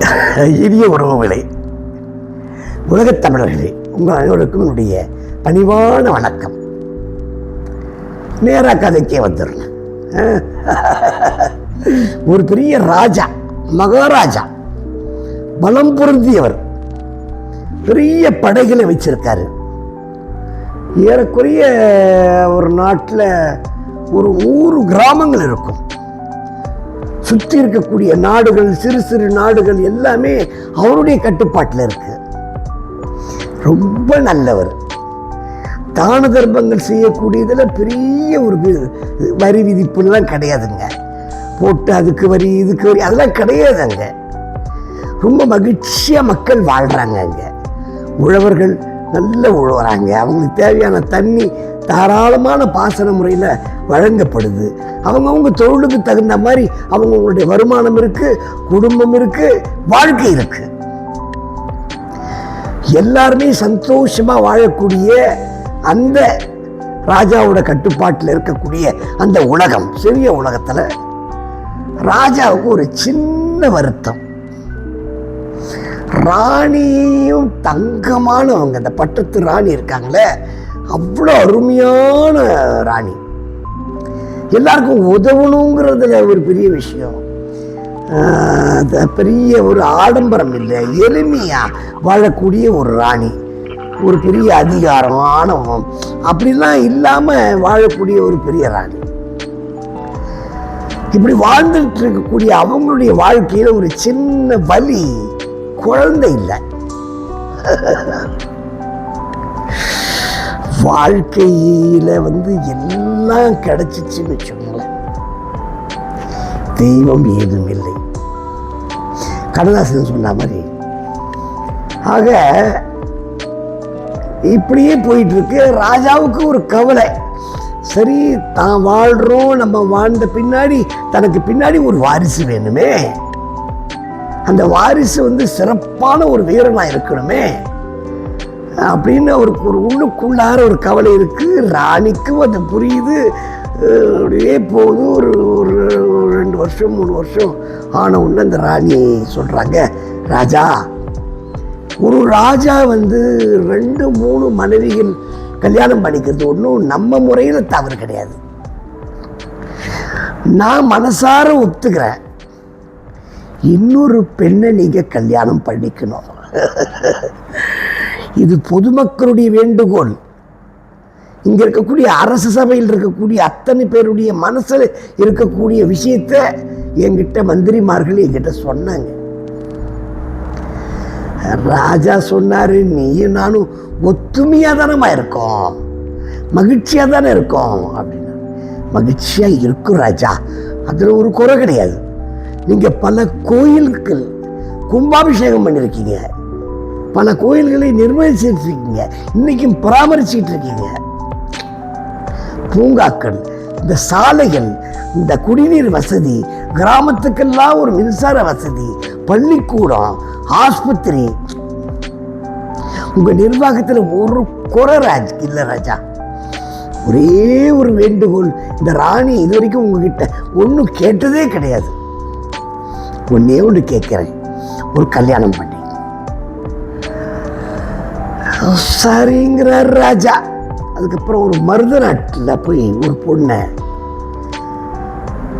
இனிய உறவுகளே உலகத் தமிழர்களே உங்கள் அனைவருக்கும் என்னுடைய பணிவான வணக்கம். நேரா கதைக்கே வந்துடுறேன் ஒரு பெரிய ராஜா மகாராஜா பலம் பொருந்தியவர் பெரிய படைகளை வச்சிருக்காரு. ஏறக்குறைய ஒரு நாட்டில் ஒரு நூறு கிராமங்கள் இருக்கும். சுற்றி இருக்கக்கூடிய நாடுகள் சிறு சிறு நாடுகள் எல்லாமே அவருடைய கட்டுப்பாட்டில் இருக்கு. ரொம்ப நல்லவர். தான தர்மங்கள் செய்யக்கூடியதில் பெரிய ஒரு வரி விதிப்புலாம் கிடையாதுங்க. போட்டு அதுக்கு வரி இதுக்கு வரி அதெல்லாம் கிடையாதுங்க. ரொம்ப மகிழ்ச்சியாக மக்கள் வாழ்கிறாங்க அங்கே உழவர்கள் நல்ல உழுவுறாங்க அவங்களுக்கு தேவையான தண்ணி தாராளமான பாசன முறையில் வழங்கப்படுது. அவங்கவுங்க தொழிலுக்கு தகுந்த மாதிரி அவங்கவுங்களுடைய வருமானம் இருக்கு குடும்பம் இருக்கு வாழ்க்கை இருக்கு. எல்லாருமே சந்தோஷமா வாழக்கூடிய அந்த ராஜாவோட கட்டுப்பாட்டில் இருக்கக்கூடிய அந்த உலகம் சிறிய உலகத்துல ராஜாவுக்கு ஒரு சின்ன வருத்தம். ராணியும் தங்கமானவங்க இந்த பட்டத்து ராணி இருக்காங்களே அவ்வளோ அருமையான ராணி. எல்லாருக்கும் உதவணுங்கிறதுல ஒரு பெரிய விஷயம். ஆஹ் பெரிய ஒரு ஆடம்பரம் இல்லை எளிமையா வாழக்கூடிய ஒரு ராணி. ஒரு பெரிய அதிகாரம் ஆணவம் அப்படிலாம் இல்லாம வாழக்கூடிய ஒரு பெரிய ராணி. இப்படி வாழ்ந்துட்டு இருக்கக்கூடிய அவங்களுடைய வாழ்க்கையில ஒரு சின்ன வலி குழந்தை இல்லை. வாழ்க்கையில் வந்து எல்லாம் கிடச்சிச்சின்னு வச்சுக்கோங்களேன். தெய்வம் ஏதும் இல்லை. கண்ணதாசன் சொன்ன மாதிரி ஆக இப்படியே போயிட்டுருக்கு. ராஜாவுக்கு ஒரு கவலை. சரி தான் வாழ்கிறோம் நம்ம வாழ்ந்த பின்னாடி தனக்கு பின்னாடி ஒரு வாரிசு வேணுமே. அந்த வாரிசு வந்து சிறப்பான ஒரு வீரனாக இருக்கணுமே. அப்படின்னு அவருக்கு ஒரு உள்ளுக்குள்ளார ஒரு கவலை இருக்குது ராணிக்கும் அது புரியுது. அப்படியே போகுது. ஒரு ஒரு ரெண்டு வருஷம் மூணு வருஷம் ஆன உடனே அந்த ராணி சொல்கிறாங்க ராஜா ஒரு ராஜா வந்து ரெண்டு மூணு மனைவிகள் கல்யாணம் பண்ணிக்கிறது ஒன்றும் நம்ம முறையில் தவறு கிடையாது. நான் மனசார ஒத்துக்கிறேன். இன்னொரு பெண்ணை நீங்கள் கல்யாணம் பண்ணிக்கணும். இது பொதுமக்களுடைய வேண்டுகோள். இங்கே இருக்கக்கூடிய அரசு சபையில் இருக்கக்கூடிய அத்தனை பேருடைய மனசில் இருக்கக்கூடிய விஷயத்த என்கிட்ட மந்திரிமார்கள் என்கிட்ட சொன்னாங்க. ராஜா சொன்னாரு நீயும் நானும் ஒத்துமையாக தானம்மா இருக்கோம். மகிழ்ச்சியாக தானே இருக்கோம். அப்படின்னா மகிழ்ச்சியாக இருக்கும் ராஜா. அதில் ஒரு குறை கிடையாது. நீங்கள் பல கோயில்கள் கும்பாபிஷேகம் பண்ணியிருக்கீங்க பல கோயில்களை நிர்வகிச்சிட்டு இருக்கீங்க இன்னைக்கும் பராமரிச்சுட்டு இருக்கீங்க. பூங்காக்கள் இந்த சாலைகள் இந்த குடிநீர் வசதி கிராமத்துக்கெல்லாம் ஒரு மின்சார வசதி பள்ளிக்கூடம் ஆஸ்பத்திரி. உங்க நிர்வாகத்தில் ஒரு குறை ராஜ் இல்லை ராஜா. ஒரே ஒரு வேண்டுகோள் இந்த ராணி இது வரைக்கும் உங்ககிட்ட ஒன்றும் கேட்டதே கிடையாது. ஒன்னே ஒன்று கேட்குறேன். ஒரு கல்யாணம் பண்ணி. சரிங்கிறார் ராஜா. அதுக்கப்புறம் ஒரு மருத நாட்டில் போய் ஒரு பொண்ணை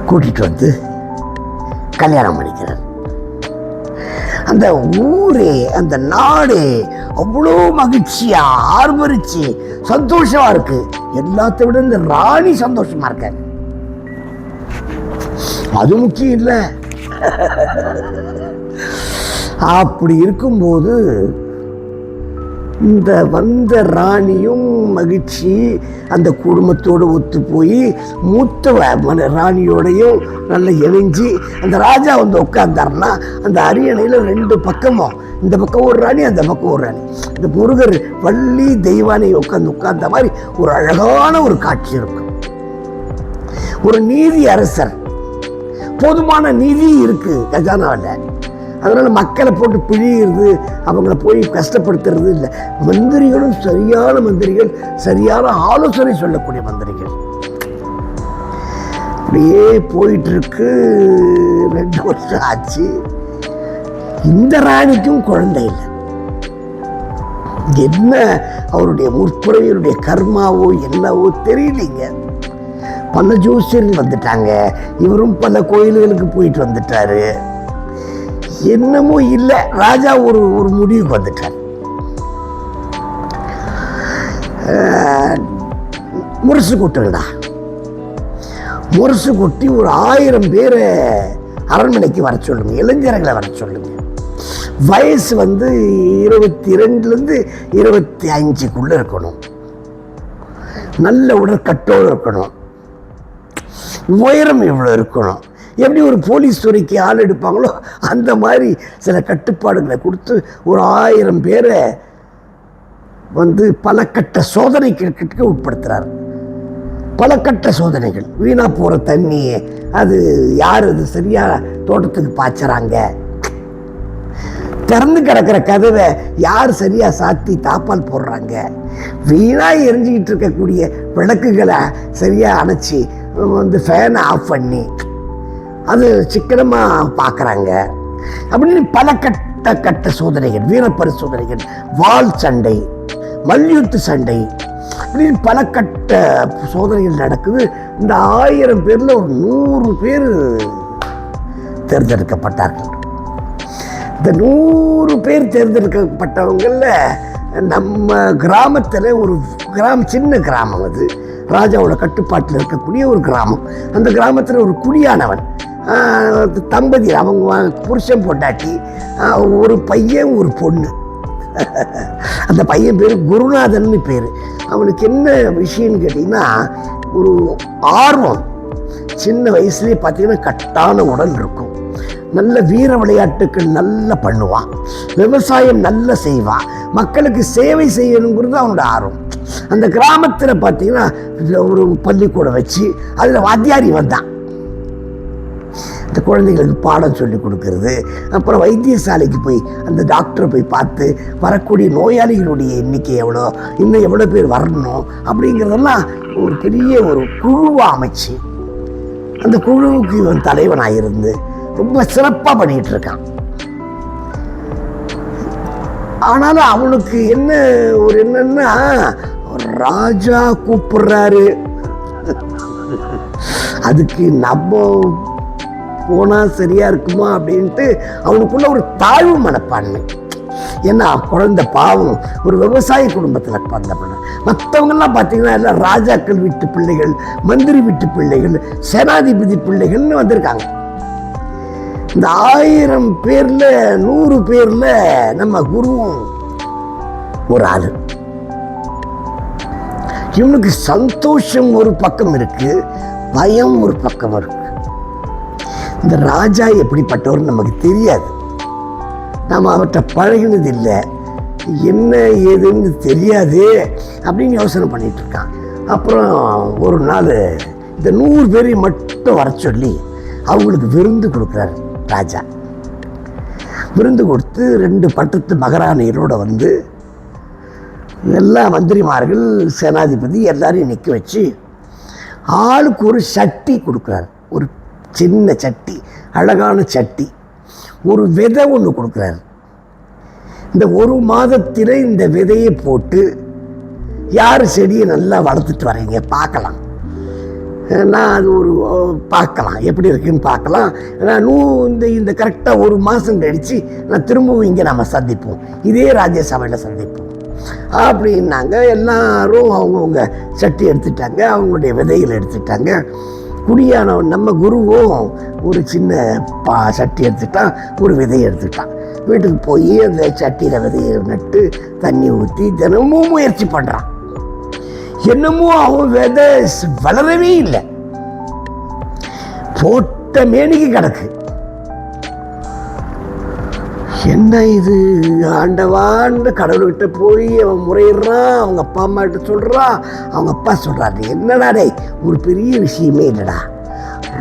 கூட்டிட்டு வந்து கல்யாணம் பண்ணிக்கிறார். அந்த ஊரே அந்த நாடு அவ்வளோ மகிழ்ச்சியா ஆர்வரிச்சு சந்தோஷமா இருக்கு. எல்லாத்த விட இந்த ராணி சந்தோஷமா இருக்காரு. அது முக்கியம் இல்லை. அப்படி இருக்கும்போது இந்த வந்த ராணியும் மகிழ்ச்சி. அந்த குடும்பத்தோடு ஒத்து போய் மூத்தவ ராணியோடையும் நல்லா இணைஞ்சு அந்த ராஜா வந்து உட்காந்தாருன்னா அந்த அரியணையில் ரெண்டு பக்கமும். இந்த பக்கம் ஒரு ராணி அந்த பக்கம் ஒரு ராணி. இந்த முருகர் வள்ளி தெய்வானை உட்காந்து உட்கார்ந்த மாதிரி ஒரு அழகான ஒரு காட்சி இருக்கும். ஒரு நீதி அரசர். போதுமான நீதி இருக்குது கஜானாவில். அதனால் மக்களை போட்டு பிழியிறது அவங்கள போய் கஷ்டப்படுத்துறது இல்லை. மந்திரிகளும் சரியான மந்திரிகள் சரியான ஆலோசனை சொல்லக்கூடிய மந்திரிகள். அப்படியே போயிட்டுருக்கு. ரெண்டு வருஷம் ஆச்சு. இந்த ராணிக்கும் குழந்தை இல்லை. என்ன அவருடைய முற்புறையினுடைய கர்மாவோ என்னவோ தெரியலைங்க. பல ஜோசியர்கள் வந்துட்டாங்க. இவரும் பல கோயில்களுக்கு போயிட்டு வந்துட்டாரு. என்னமோ இல்லை. ராஜா ஒரு ஒரு முடிவுக்கு வந்துட்டார். முரசு கொட்டுங்கடா முரசு கொட்டி ஒரு ஆயிரம் பேரை அரண்மனைக்கு வர சொல்லுங்க இளைஞர்களை வர சொல்லுங்க. வயசு வந்து இருபத்தி ரெண்டுலேருந்து இருபத்தி அஞ்சுக்குள்ளே இருக்கணும். நல்ல உடற்கட்டோடு இருக்கணும். உயரம் இவ்வளோ இருக்கணும். எப்படி ஒரு போலீஸ் துறைக்கு ஆள் எடுப்பாங்களோ அந்த மாதிரி சில கட்டுப்பாடுகளை கொடுத்து ஒரு ஆயிரம் பேரை வந்து பல கட்ட சோதனைகளுக்கு உட்படுத்துகிறார் பல கட்ட சோதனைகள். வீணாக போகிற தண்ணி அது யார் அது சரியாக தோட்டத்துக்கு பாய்ச்சறாங்க? திறந்து கிடக்கிற கதவை யார் சரியாக சாத்தி தாப்பால் போடுறாங்க? வீணாக எரிஞ்சிக்கிட்டு இருக்கக்கூடிய விளக்குகளை சரியாக அணைச்சி வந்து ஃபேனை ஆஃப் பண்ணி அது சிக்கனமாக பார்க்குறாங்க. அப்படின்னு பல கட்ட கட்ட சோதனைகள் வீரப்பரி சோதனைகள் வால் சண்டை மல்யுத்த சண்டை அப்படின்னு பல கட்ட சோதனைகள் நடக்குது. இந்த ஆயிரம் பேரில் ஒரு நூறு பேர் தேர்ந்தெடுக்கப்பட்டார்கள். இந்த நூறு பேர் தேர்ந்தெடுக்கப்பட்டவங்களில் நம்ம கிராமத்தில் ஒரு கிராமம் சின்ன கிராமம் அது. ராஜாவோட கட்டுப்பாட்டில் இருக்கக்கூடிய ஒரு கிராமம். அந்த கிராமத்தில் ஒரு குடியானவன். தம்பதி அவங்க புருஷன் பொண்டாட்டி ஒரு பையன் ஒரு பொண்ணு. அந்த பையன் பேர் குருநாதன் பேர். அவனுக்கு என்ன விஷயம்னு கேட்டிங்கன்னா ஒரு ஆர்வம். சின்ன வயசுலேயே பார்த்தீங்கன்னா கட்டான உடல் இருக்கும். நல்ல வீர விளையாட்டுக்கள் நல்லா பண்ணுவான். விவசாயம் நல்லா செய்வான். மக்களுக்கு சேவை செய்யணுங்கிறது அவனோட ஆர்வம். அந்த கிராமத்தில் பார்த்தீங்கன்னா ஒரு பள்ளிக்கூடம் வச்சு அதில் வாத்தியாரி வந்தான் இந்த குழந்தைங்களுக்கு பாடம் சொல்லி கொடுக்கறது. அப்புறம் வைத்தியசாலைக்கு போய் அந்த டாக்டரை போய் பார்த்து வரக்கூடிய நோயாளிகளுடைய எண்ணிக்கை எவ்வளோ இன்னும் எவ்வளோ பேர் வரணும் அப்படிங்கிறதெல்லாம் ஒரு பெரிய ஒரு குழுவாக அமைச்சு அந்த குழுவுக்கு இவன் தலைவனாக இருந்து ரொம்ப சிறப்பாக பண்ணிட்டு இருக்கான். ஆனாலும் அவனுக்கு என்ன ஒரு என்னன்னா ராஜா கூப்பிடுறாரு. அதுக்கு நம்ம போனால் சரியா இருக்குமா அப்படின்ட்டு அவனுக்குள்ள ஒரு தாழ்வு மனப்பான்மை. ஏன்னா குழந்தை பாவம் ஒரு விவசாய குடும்பத்தில் பிறந்த பிள்ளை மற்றவங்கெல்லாம் பார்த்தீங்கன்னா எல்லாம் ராஜாக்கள் வீட்டு பிள்ளைகள் மந்திரி வீட்டு பிள்ளைகள் சேனாதிபதி பிள்ளைகள்னு வந்திருக்காங்க. இந்த ஆயிரம் பேர்ல நூறு பேர்ல நம்ம குருவும் ஒரு ஆள். இவனுக்கு சந்தோஷம் ஒரு பக்கம் இருக்கு பயம் ஒரு பக்கம் இருக்கு. இந்த ராஜா எப்படிப்பட்டவர் நமக்கு தெரியாது. நாம் அவர்கிட்ட பழகினது இல்லை என்ன ஏதுன்னு தெரியாது அப்படின்னு யோசனை பண்ணிட்டு இருக்கான். அப்புறம் ஒரு நாள் இந்த நூறு பேரையும் மட்டும் வர சொல்லி அவங்களுக்கு விருந்து கொடுக்குறாரு ராஜா. விருந்து கொடுத்து ரெண்டு பட்டத்து மகாராணியரோட வந்து எல்லா மந்திரிமார்கள் சேனாதிபதி எல்லாரையும் நிற்க வச்சு ஆளுக்கு ஒரு சட்டி கொடுக்குறாரு. ஒரு சின்ன சட்டி அழகான சட்டி. ஒரு விதை ஒன்று கொடுக்குறாரு. இந்த ஒரு மாதத்தில் இந்த விதையை போட்டு யார் செடியை நல்லா வளர்த்துட்டு வரீங்க பார்க்கலாம். நான் அது ஒரு பார்க்கலாம். எப்படி இருக்குன்னு பார்க்கலாம். நான் நூ இந்த இந்த கரெக்டாக ஒரு மாதம் கழித்து நான் திரும்பவும் இங்கே நம்ம சந்திப்போம். இதே ராஜ்யசபையில் சந்திப்போம். அப்படின்னாங்க. எல்லாரும் அவங்கவுங்க சட்டி எடுத்துட்டாங்க அவங்களுடைய விதைகள் எடுத்துட்டாங்க. குடியானவன் நம்ம குருவும் ஒரு சின்ன பா சட்டி எடுத்துட்டான் ஒரு விதையை எடுத்துட்டான் வீட்டுக்கு போய் அந்த சட்டியில் விதையை நட்டு தண்ணி ஊற்றி தினமும் முயற்சி பண்ணுறான் என்னமோ அவன் விதை வளரவே இல்லை. போட்ட மேனிக்கு கிடக்கு. என்ன இது? ஆண்டவான்னு கடவுள்கிட்ட போய் அவன் முறையிடுறான். அவங்க அப்பா அம்மா கிட்ட சொல்கிறான் அவங்க அப்பா சொல்கிறாரு என்னடா டே ஒரு பெரிய விஷயமே இல்லைடா.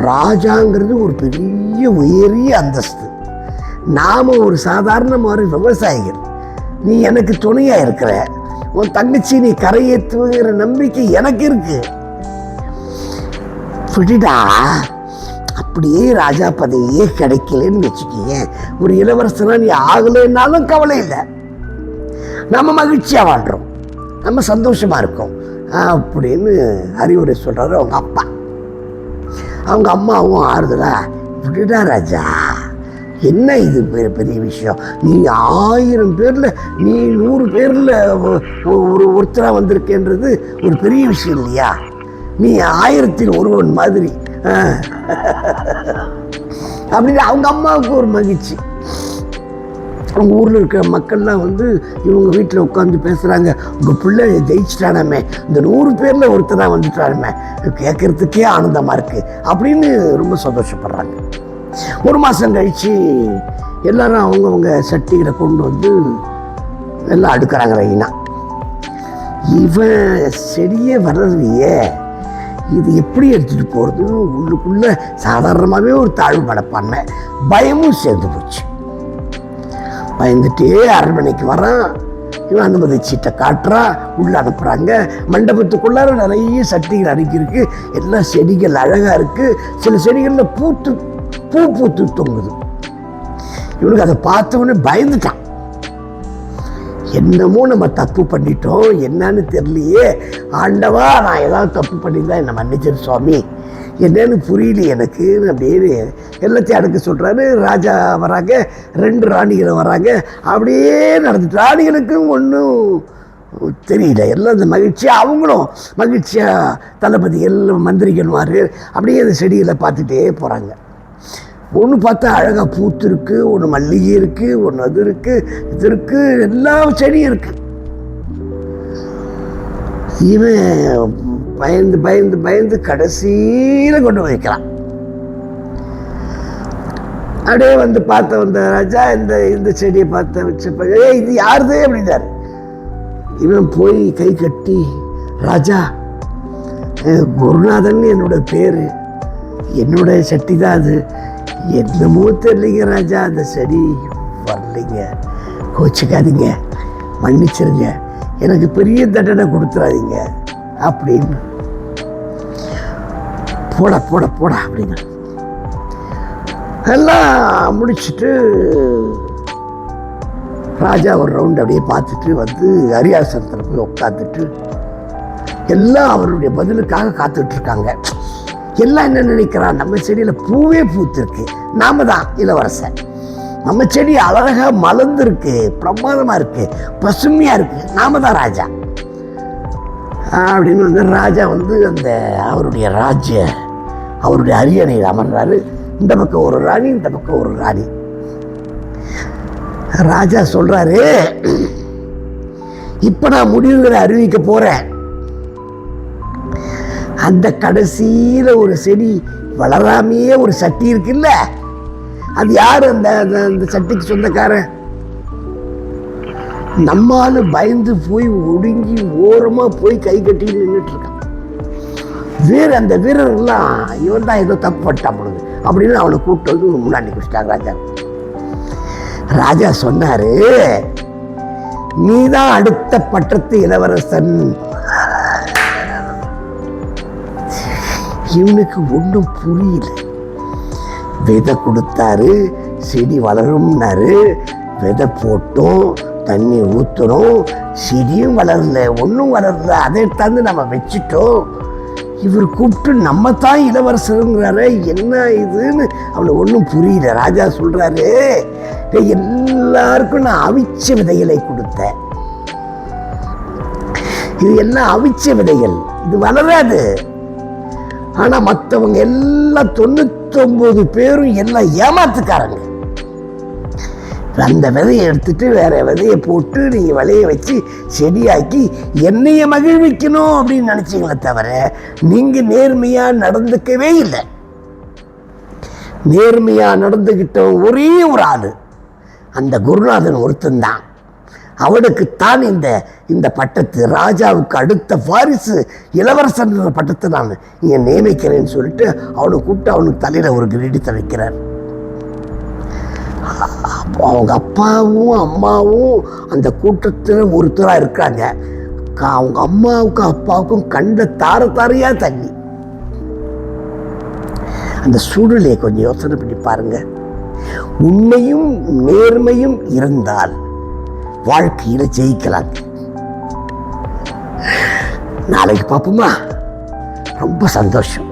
ராஜாங்கிறது ஒரு பெரிய உயரிய அந்தஸ்து. நாம் ஒரு சாதாரணமான விவசாயிகள். நீ எனக்கு துணையாக இருக்கிற உன் தங்கச்சி நீ கரையேற்றுங்கிற நம்பிக்கை எனக்கு இருக்குது விடுடா. அப்படியே ராஜா பதவியே கிடைக்கலன்னு வச்சுக்கீங்க. ஒரு இளவரசனா நீ ஆகலைன்னாலும் கவலை இல்லை. நம்ம மகிழ்ச்சியாக வாழ்கிறோம் நம்ம சந்தோஷமா இருக்கோம். அப்படின்னு அறிவுரை சொல்றாரு அவங்க அப்பா. அவங்க அம்மாவும் ஆறுதலா விடுடா ராஜா என்ன இது பெரிய பெரிய விஷயம்? நீ ஆயிரம் பேர்ல நீ நூறு பேர்ல ஒரு ஒருத்தரா வந்திருக்கேன்றது ஒரு பெரிய விஷயம் இல்லையா? நீ ஆயிரத்தில் ஒருவன் மாதிரி அப்படின்னு அவங்க அம்மாவுக்கு ஒரு மகிழ்ச்சி. அவங்க ஊரில் இருக்கிற மக்கள்லாம் வந்து இவங்க வீட்டில் உட்காந்து பேசுகிறாங்க உங்கள் பிள்ளை ஜெயிச்சிட்டானாமே. இந்த நூறு பேரில் ஒருத்தராக வந்துட்டானுமே. கேட்குறதுக்கே ஆனந்தமாக இருக்குது அப்படின்னு ரொம்ப சந்தோஷப்படுறாங்க. ஒரு மாதம் கழித்து எல்லாரும் அவங்கவுங்க சட்டிகளை கொண்டு வந்து எல்லாம் அடுக்கிறாங்க ரைனா இவன் செடியே வர்றதுலையே இது எப்படி எடுத்துகிட்டு போகிறதுன்னு உள்ளுக்குள்ளே சாதாரணமாகவே ஒரு தாழ்வு மனப்பான்மை பயமும் சேர்ந்து போச்சு. பயந்துட்டே அரண்மனைக்கு வரான். இவன் அனுமதி சீட்டை காட்டுறான். உள்ள அனுப்புறாங்க. மண்டபத்துக்குள்ளார நிறைய சட்டிகள் அடுக்கியிருக்கு எல்லாம் செடிகள் அழகா இருக்கு. சில செடிகள்ல பூத்து பூ பூத்து தொங்குது. இவனுக்கு அதை பார்த்தவொடனே பயந்துட்டான். என்னமோ நம்ம தப்பு பண்ணிட்டோம். என்னன்னு தெரியலையே. ஆண்டவா நான் ஏதாவது தப்பு பண்ணியிருந்தா என்னை மன்னிச்சிரு சுவாமி. என்னன்னு புரியல எனக்கு. அப்படியே எல்லாத்தையும் அடுக்க சொல்கிறாரு ராஜா வராங்க. ரெண்டு ராணிகளும் வராங்க. அப்படியே நடந்துட்டு ராணிகளுக்கும் ஒன்றும் தெரியல. எல்லாம் இந்த மகிழ்ச்சியாக அவங்களும் மகிழ்ச்சியாக தளபதி எல்லாம் மந்திரிகள்மாரு அப்படியே அந்த செடிகளை பார்த்துட்டே போகிறாங்க ஒன்று பார்த்தா அழகாக பூத்து இருக்குது ஒன்று மல்லிகை இருக்கு ஒன்று அது இருக்கு இது இருக்கு எல்லா செடியும் இருக்கு. இவன் பயந்து பயந்து பயந்து கடைசியில் கொண்டு வைக்கலாம் வைக்கிறான். அப்படியே வந்து பார்த்த வந்த ராஜா இந்த இந்த செடியை பார்த்த வச்ச ஏ இது யாருது? அப்படின்னாரு இவன் போய் கை கட்டி ராஜா குருநாதன் என்னோட பேரு. என்னோட சட்டி தான் அது. என்னமோ தெரியலைங்க ராஜா அந்த செடி வரலைங்க. கோச்சிக்காதீங்க மன்னிச்சிருங்க. எனக்கு பெரிய தண்டனை கொடுத்துறாதீங்க. அப்படின்னு. போட போட போட அப்படிங்க எல்லாம் முடிச்சிட்டு ராஜா ஒரு ரவுண்ட் அப்படியே பார்த்துட்டு வந்து ஹரியாசனத்தில் போய் உட்காந்துட்டு எல்லாம் அவருடைய பதிலுக்காக காத்துட்ருக்காங்க இருக்காங்க. எல்லாம் என்ன நினைக்கிறான்? நம்ம செடியில பூவே பூத்திருக்கு. நாம தான் இளவரசன். நம்ம செடி அழகா மலர்ந்துருக்கு பிரமாதமாக இருக்கு பசுமையாக இருக்கு. நாம தான் ராஜா. அப்படின்னு வந்து ராஜா வந்து அந்த அவருடைய ராஜ்ய அவருடைய அரியணையில் அமர்றாரு. இந்த பக்கம் ஒரு ராணி இந்த பக்கம் ஒரு ராணி. ராஜா சொல்கிறாரு இப்போ நான் முடிவுகளை அறிவிக்க போகிறேன் அந்த கடைசியில ஒரு செடி வளராமையே ஒரு சட்டி இருக்குல்ல? அது யாரு அந்த அந்த- அந்த சட்டிக்கு சொந்தக்காரன்? நம்மால பயந்து போய் ஒடுங்கி ஓரமா போய் கை கட்டி நின்றுட்டு இருக்கான். வீர அந்த வீரர்கள்லாம் இவன் தான் ஏதோ தப்பு பண்ணிட்டான் பொழுது அப்படின்னு அவனை கூப்பிட்டு வந்து முன்னாடி குடிச்சிட்டாங்க ராஜா. ராஜா சொன்னாரு நீதான் அடுத்த பட்டத்து இளவரசன். இவனுக்கு ஒன்றும் புரியல. விதை கொடுத்தாரு செடி வளரும்னாரு விதை போட்டோம் தண்ணி ஊற்றுறோம் செடியும் வளரல ஒன்றும் வளரல அதை எடுத்தாந்து நம்ம வச்சுட்டோம். இவர் கூப்பிட்டு நம்ம தான் இளவரசருங்கிறாரு என்ன இதுன்னு அவளை ஒன்றும் புரியல. ராஜா சொல்கிறாரு எல்லாருக்கும் நான் அவிச்ச விதைகளை கொடுத்தேன். இது எல்லாம் அவிச்ச விதைகள்? இது வளராது. ஆனா மற்றவங்க எல்லாம் தொண்ணூத்தொன்பது பேரும் எல்லாம் ஏமாத்துக்காரங்க. அந்த விதையை எடுத்துட்டு வேற விதையை போட்டு நீங்க விளைய வச்சு செடியாக்கி என்னைய மகிழ்விக்கணும் அப்படின்னு நினைச்சீங்களே தவிர நீங்க நேர்மையா நடந்துக்கவே இல்லை. நேர்மையா நடந்துகிட்டவன் ஒரே ஒரு ஆள். அந்த குருநாதன் ஒருத்தன் தான். அவனுக்குத்தான் இந்த இந்த பட்டத்து ராஜாவுக்கு அடுத்த வாரிசு இளவரசன் பட்டத்தை நான் இங்கே நியமிக்கிறேன்னு சொல்லிட்டு அவனை கூப்பிட்டு அவனுக்கு தலையில் ஒரு கிரீடத்தை வைக்கிறார் அப்போ அவங்க அப்பாவும் அம்மாவும் அந்த கூட்டத்தில் ஒருத்தராக இருக்காங்க. அவங்க அம்மாவுக்கும் அப்பாவுக்கும் கண்ட தார தாரையாக தண்ணி. அந்த சூழ்நிலையை கொஞ்சம் யோசனை பண்ணி பாருங்க. உண்மையும் நேர்மையும் இருந்தால் வாழ்க்கையில ஜெயிக்கலாம். நாளைக்கு பார்ப்போமா? ரொம்ப சந்தோஷம்.